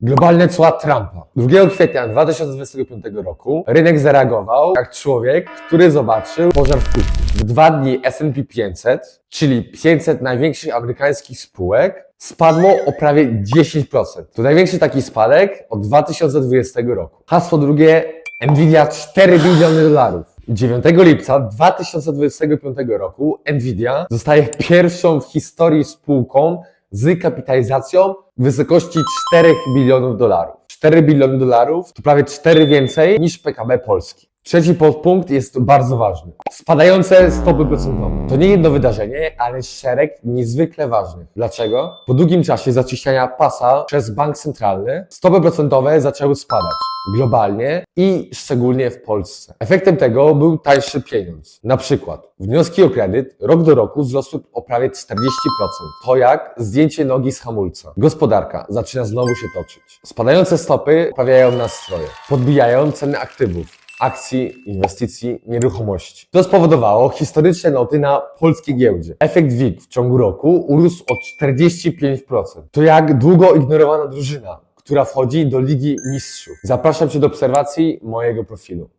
Globalne cła Trumpa. 2 kwietnia 2025 roku rynek zareagował jak człowiek, który zobaczył pożar w kuchni. W dwa dni S&P 500, czyli 500 największych amerykańskich spółek, spadło o prawie 10%. To największy taki spadek od 2020 roku. Hasło drugie Nvidia 4 biliony dolarów. 9 lipca 2025 roku Nvidia zostaje pierwszą w historii spółką z kapitalizacją w wysokości 4 bilionów dolarów. 4 biliony dolarów to prawie 4 więcej niż PKB Polski. Trzeci podpunkt jest bardzo ważny. Spadające stopy procentowe. To nie jedno wydarzenie, ale szereg niezwykle ważnych. Dlaczego? Po długim czasie zaciśniania pasa przez bank centralny stopy procentowe zaczęły spadać globalnie i szczególnie w Polsce. Efektem tego był tańszy pieniądz. Na przykład wnioski o kredyt rok do roku wzrosły o prawie 40%. To jak zdjęcie nogi z hamulca. Gospodarka zaczyna znowu się toczyć. Spadające stopy poprawiają nastroje, podbijają ceny aktywów akcji, inwestycji, nieruchomości. To spowodowało historyczne noty na polskiej giełdzie. Efekt WIG w ciągu roku urósł o 45%. To jak długo ignorowana drużyna, która wchodzi do Ligi Mistrzów. Zapraszam Cię do obserwacji mojego profilu.